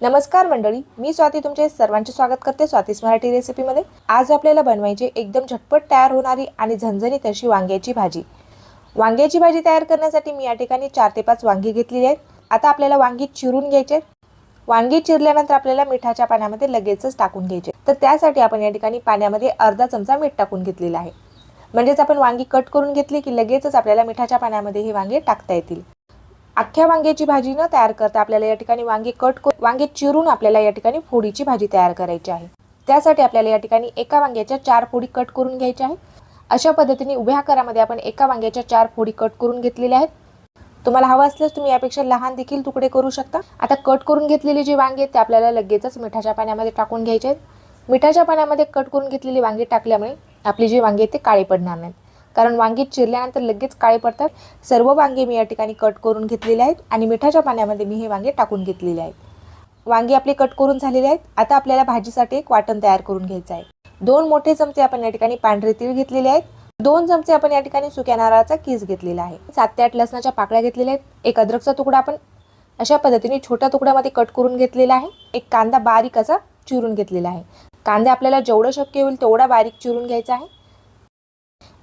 नमस्कार मंडळी मी स्वाती तुमचे सर्वांचे स्वागत करते स्वातीस मराठी रेसिपीमध्ये. आज आपल्याला बनवायची एकदम झटपट तयार होणारी आणि झणझणीत अशी वांग्याची भाजी. वांग्याची भाजी तयार करण्यासाठी मी या ठिकाणी चार ते पाच वांगी घेतलेली आहेत. आता आपल्याला वांगी चिरून घ्यायचे वांगी चिरल्यानंतर आपल्याला मिठाच्या पाण्यामध्ये लगेचच टाकून घ्यायचे तर त्यासाठी आपण या ठिकाणी पाण्यामध्ये अर्धा चमचा मीठ टाकून घेतलेला आहे. म्हणजेच आपण वांगी कट करून घेतली की लगेचच आपल्याला मिठाच्या पाण्यामध्ये हे वांगे टाकता येतील. अख्ख्या वांग्याची भाजी न तयार करता आपल्याला या ठिकाणी वांगे कट करून वांगे चिरून आपल्याला या ठिकाणी फोडीची भाजी तयार करायची आहे. त्यासाठी आपल्याला या ठिकाणी एका वांग्याच्या चार फोडी कट करून घ्यायच्या आहेत. अशा पद्धतीने उभ्या आकारामध्ये आपण एका वांग्याच्या चार फोडी कट करून घेतलेल्या आहेत. तुम्हाला हवं असल्यास तुम्ही यापेक्षा लहान देखील तुकडे करू शकता. आता कट करून घेतलेले जे वांगे आहेत ते आपल्याला लगेचच मिठाच्या पाण्यामध्ये टाकून घ्यायचे आहेत. मिठाच्या पाण्यामध्ये कट करून घेतलेली वांगे टाकल्यामुळे आपली जी वांगे आहेत ते काळे पडणार नाहीत. कारण वांगी चिरल्यानंतर लगेच काळे पडतात. सर्व वांगे मी या ठिकाणी कट करून घेतलेले आहेत आणि मिठाच्या पाण्यामध्ये मी हे वांगे टाकून घेतलेले आहेत. वांगी आपले कट करून झालेले आहेत. आता आपल्याला भाजीसाठी एक वाटण तयार करून घ्यायचं आहे. दोन मोठे चमचे आपण या ठिकाणी पांढरे तीळ घेतलेले आहेत. दोन चमचे आपण या ठिकाणी सुक्या नारळाचा केस घेतलेला आहे. सात ते आठ लसणाच्या पाकळ्या घेतलेल्या आहेत. एक अद्रकचा तुकडा आपण अशा पद्धतीने छोट्या तुकड्यामध्ये कट करून घेतलेला आहे. एक कांदा बारीक असा चिरून घेतलेला आहे. कांदे आपल्याला जेवढं शक्य होईल तेवढा बारीक चिरून घ्यायचा आहे.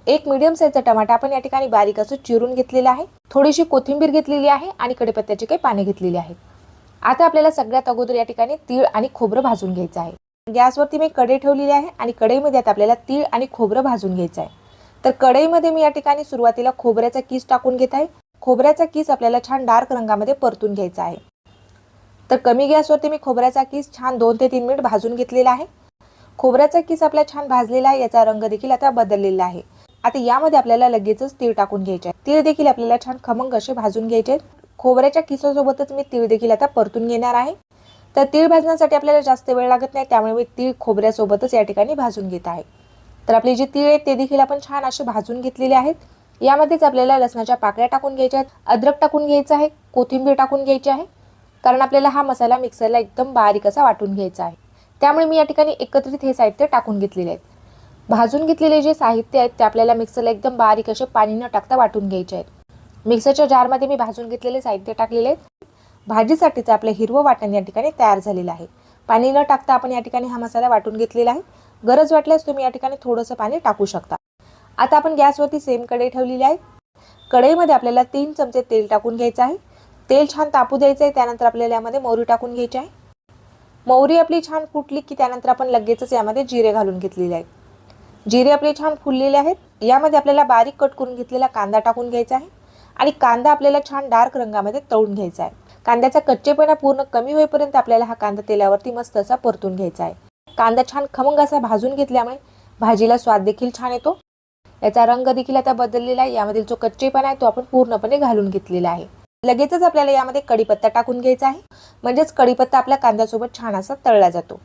एक मिडियम साईजचा टमाटा आपण या ठिकाणी बारीक असं चिरून घेतलेला आहे. थोडीशी कोथिंबीर घेतलेली आहे आणि कडीपत्त्याची काही पाने घेतलेली आहेत. आता आपल्याला सगळ्यात अगोदर या ठिकाणी तीळ आणि खोबरं भाजून घ्यायचं आहे. गॅसवरती मी कढई ठेवलेली आहे आणि कढईमध्ये आता आपल्याला तीळ आणि खोबरं भाजून घ्यायचं आहे. तर कढईमध्ये मी या ठिकाणी सुरुवातीला खोबऱ्याचा किस टाकून घेत आहे. खोबऱ्याचा किस आपल्याला छान डार्क रंगामध्ये परतून घ्यायचा आहे. तर कमी गॅसवरती मी खोबऱ्याचा किस छान दोन ते तीन मिनिट भाजून घेतलेला आहे. खोबऱ्याचा किस आपला छान भाजलेला आहे याचा रंग देखील आता बदललेला आहे. आता यामध्ये आपल्याला लगेचच तीळ टाकून घ्यायचे आहे तीळ देखील आपल्याला छान खमंग असे भाजून घ्यायचे आहेत. खोबऱ्याच्या किसासोबतच मी तीळ देखील आता परतून घेणार आहे. तर तीळ भाजण्यासाठी आपल्याला जास्त वेळ लागत नाही त्यामुळे मी तीळ खोबऱ्यासोबतच या ठिकाणी भाजून घेत आहे. तर आपले जे तीळ आहेत ते देखील आपण छान असे भाजून घेतलेले आहेत. यामध्येच आपल्याला लसणाच्या पाकळ्या टाकून घ्यायच्या आहेत. अद्रक टाकून घ्यायचं आहे. कोथिंबीर टाकून घ्यायची आहे. कारण आपल्याला हा मसाला मिक्सरला एकदम बारीक असा वाटून घ्यायचा आहे. त्यामुळे मी या ठिकाणी एकत्रित हे साहित्य टाकून घेतलेले आहेत. भाजून घेतलेले जे साहित्य आहेत ते आपल्याला मिक्सरला एकदम बारीक असे पाणी न टाकता वाटून घ्यायचे आहेत. मिक्सरच्या जारमध्ये मी भाजून घेतलेले साहित्य टाकलेले आहेत. भाजीसाठीचं आपलं हिरवं वाटण या ठिकाणी तयार झालेलं आहे. पाणी न टाकता आपण या ठिकाणी हा मसाला वाटून घेतलेला आहे. गरज वाटल्यास तुम्ही या ठिकाणी थोडंसं पाणी टाकू शकता. आता आपण गॅसवरती सेम कढई ठेवलेली आहे. कढईमध्ये आपल्याला तीन चमचे तेल टाकून घ्यायचं आहे. तेल छान तापू द्यायचं आहे त्यानंतर आपल्याला यामध्ये मोहरी टाकून घ्यायची आहे. मोहरी आपली छान फुटली की त्यानंतर आपण लगेचच यामध्ये जिरे घालून घेतलेले आहे जिरे आपले छान फुललेले आहेत. यामध्ये आपल्याला बारीक कट करून घेतलेला कांदा टाकून घ्यायचा आहे. आणि कांदा आपल्याला छान डार्क रंगामध्ये तळून घ्यायचा आहे. कांद्याचा कच्चेपणा पूर्ण कमी होईपर्यंत आपल्याला हा कांदा तेलावरती मस्त असा परतून घ्यायचा आहे. कांदा छान खमंग असा भाजून घेतल्यामुळे भाजीला स्वाद देखील छान येतो. याचा रंग देखील आता बदललेला आहे. यामधील जो कच्चेपणा आहे तो आपण पूर्णपणे घालून घेतलेला आहे. लगेचच आपल्याला यामध्ये कढीपत्ता टाकून घ्यायचा आहे. म्हणजेच कढीपत्ता आपल्या कांद्यासोबत छान असा तळला जातो.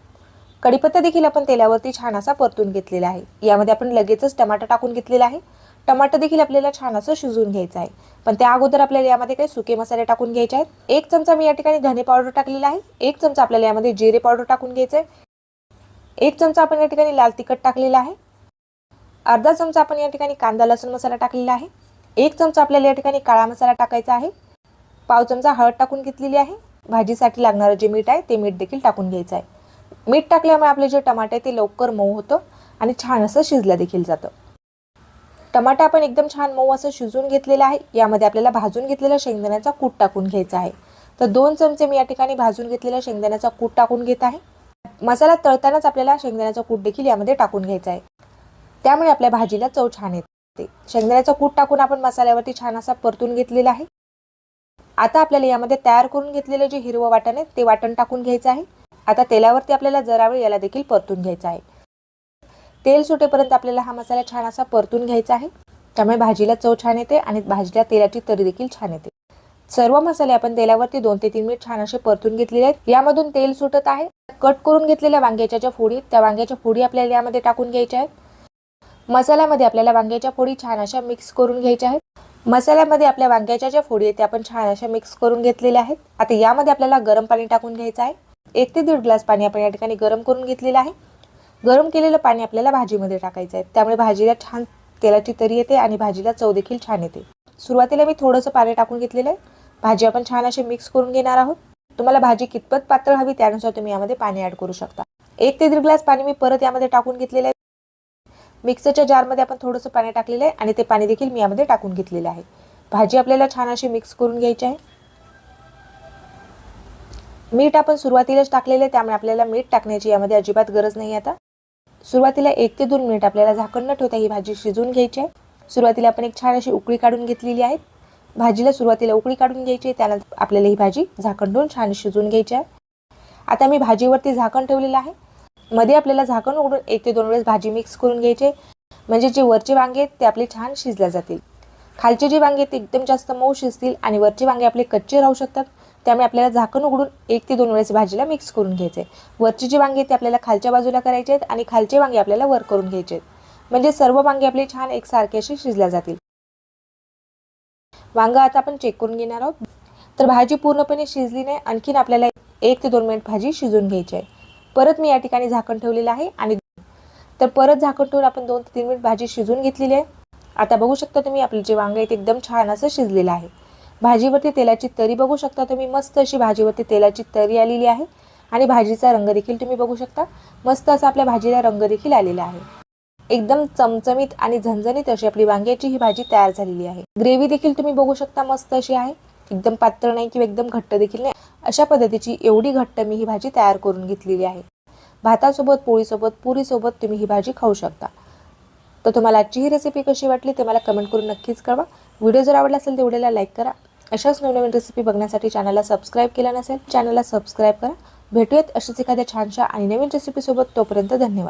कडीपत्ता देखील आपण तेलावरती छान असा परतून घेतलेला आहे. यामध्ये आपण लगेचच टमाटर टाकून घेतलेला आहे. टमाटर देखील आपल्याला छान असं शिजवून घ्यायचं आहे. पण त्या अगोदर आपल्याला यामध्ये काही सुके मसाले टाकून घ्यायचे आहेत. एक चमचा मी या ठिकाणी धने पावडर टाकलेला आहे. एक चमचा आपल्याला यामध्ये जिरे पावडर टाकून घ्यायचं आहे एक चमचा आपण या ठिकाणी लाल तिखट टाकलेला आहे. अर्धा चमचा आपण या ठिकाणी कांदा लसूण मसाला टाकलेला आहे. एक चमचा आपल्याला या ठिकाणी काळा मसाला टाकायचा आहे. पाव चमचा हळद टाकून घेतलेली आहे. भाजीसाठी लागणारं जे मीठ आहे ते मीठ देखील टाकून घ्यायचं आहे. मीठ टाकल्यामुळे आपले जे टमाटे आहे ते लवकर मऊ होतं आणि छान असं शिजलं देखील जातं. टमाटा आपण एकदम छान मऊ असं शिजून घेतलेलं आहे. यामध्ये आपल्याला भाजून घेतलेला शेंगदाण्याचा कूट टाकून घ्यायचा आहे. तर दोन चमचे मी या ठिकाणी भाजून घेतलेला शेंगदाण्याचा कूट टाकून घेत आहे. मसाला तळतानाच आपल्याला शेंगदाण्याचा कूट देखील यामध्ये टाकून घ्यायचा आहे. त्यामुळे आपल्या भाजीला चव छान येते. शेंगदाण्याचा कूट टाकून आपण मसाल्यावरती छान असा परतून घेतलेला आहे. आता आपल्याला यामध्ये तयार करून घेतलेलं जे हिरवं वाटण आहे ते वाटण टाकून घ्यायचं आहे. आता तेलावरती आपल्याला जरावळी याला देखील परतून घ्यायचं आहे. तेल सुटेपर्यंत आपल्याला हा मसाला छान असा परतून घ्यायचा आहे. त्यामुळे भाजीला चव छान येते आणि भाजीला तेलाची तरी देखील छान येते. सर्व मसाले आपण तेलावरती दोन ते तीन मिनिट छान असे परतून घेतलेले आहेत. यामधून तेल सुटत आहे. कट करून घेतलेल्या वांग्याच्या ज्या फोडी त्या वांग्याच्या फोडी आपल्याला यामध्ये टाकून घ्यायच्या आहेत. मसाल्यामध्ये आपल्याला वांग्याच्या फोडी छान अशा मिक्स करून घ्यायच्या आहेत. मसाल्यामध्ये आपल्या वांग्याच्या ज्या फोडी आहेत त्या आपण छान अशा मिक्स करून घेतलेल्या आहेत. आता यामध्ये आपल्याला गरम पाणी टाकून घ्यायचं आहे. एक ते दीड ग्लास पाणी आपण या ठिकाणी गरम करून घेतलेलं आहे. गरम केलेलं पाणी आपल्याला भाजीमध्ये टाकायचं आहे. त्यामुळे भाजीला छान तेलाची तरी येते आणि भाजीला चव देखील छान येते. सुरुवातीला मी थोडंसं पाणी टाकून घेतलेलं आहे. भाजी आपण छान अशी मिक्स करून घेणार आहोत. तुम्हाला भाजी कितपत पातळ हवी त्यानुसार तुम्ही यामध्ये पाणी ऍड करू शकता. एक ते दीड ग्लास पाणी मी परत यामध्ये टाकून घेतलेलं आहे. मिक्सरच्या जारमध्ये आपण थोडंसं पाणी टाकलेलं आहे आणि ते पाणी देखील मी यामध्ये टाकून घेतलेलं आहे. भाजी आपल्याला छान अशी मिक्स करून घ्यायची आहे. मीठ आपण सुरुवातीलाच टाकलेले आहे त्यामुळे आपल्याला मीठ टाकण्याची यामध्ये अजिबात गरज नाही आता. सुरुवातीला एक ते दोन मिनिट आपल्याला झाकण न ठेवता ही भाजी शिजवून घ्यायची आहे. सुरुवातीला आपण एक छान अशी उकळी काढून घेतलेली आहे. भाजीला सुरुवातीला उकळी काढून घ्यायची आहे त्यानंतर आपल्याला ही भाजी झाकण ठेवून छान शिजवून घ्यायची आहे. आता मी भाजीवरती झाकण ठेवलेलं आहे. मध्ये आपल्याला झाकण उघडून एक ते दोन वेळेस भाजी मिक्स करून घ्यायची आहे. म्हणजे जे वरचे वांगे आहेत ते आपले छान शिजल्या जातील. खालचे जे वांगे आहेत ते एकदम जास्त मऊ शिजतील आणि वरचे वांगे आपले कच्चे राहू शकतात. त्यामुळे आपल्याला झाकण उघडून एक ते दोन वेळेस भाजीला मिक्स करून घ्यायचे. वरची जी वांगे आहेत ते आपल्याला खालच्या बाजूला करायचे आहेत आणि खालचे वांगे आपल्याला वर करून घ्यायचे आहेत. म्हणजे सर्व वांगे आपले छान एकसारखे असे शिजल्या जातील. वांग आता आपण चेक करून घेणार आहोत. तर भाजी पूर्णपणे शिजली नाही आणखीन आपल्याला एक ते दोन मिनिट भाजी शिजून घ्यायची आहे. परत मी या ठिकाणी झाकण ठेवलेलं आहे आणि तर परत झाकण ठेवून आपण दोन ते तीन मिनिट भाजी शिजून घेतलेली आहे. आता बघू शकता तुम्ही आपले जे वांग आहेत ते एकदम छान असं शिजलेलं आहे. भाजीवरती तेलाची तरी बघू शकता तुम्ही. मस्त अशी भाजीवरती तेलाची तरी आलेली आहे. आणि भाजीचा रंग देखील तुम्ही बघू शकता. मस्त असा आपल्या भाजीला रंग देखील आलेला आहे. एकदम चमचमीत आणि झणझणीत अशी आपली वांग्याची ही भाजी तयार झालेली आहे. ग्रेव्ही देखील तुम्ही बघू शकता मस्त अशी आहे. एकदम पातळ नाही किंवा एकदम घट्ट देखील नाही. अशा पद्धतीची एवढी घट्ट मी ही भाजी तयार करून घेतलेली आहे. भातासोबत पोळीसोबत पुरीसोबत तुम्ही ही भाजी खाऊ शकता. तर तुम्हाला आजची ही रेसिपी कशी वाटली ते मला कमेंट करून नक्कीच कळवा. व्हिडिओ जर आवडला असेल तर व्हिडिओला लाईक करा. अशाच नवनवीन रेसिपी बघण्यासाठी चॅनलला सबस्क्राईब केला नसेल चॅनलला सबस्क्राईब करा. भेटूयात अशीच एखाद्या छानशा आणि नवीन रेसिपीसोबत तोपर्यंत धन्यवाद.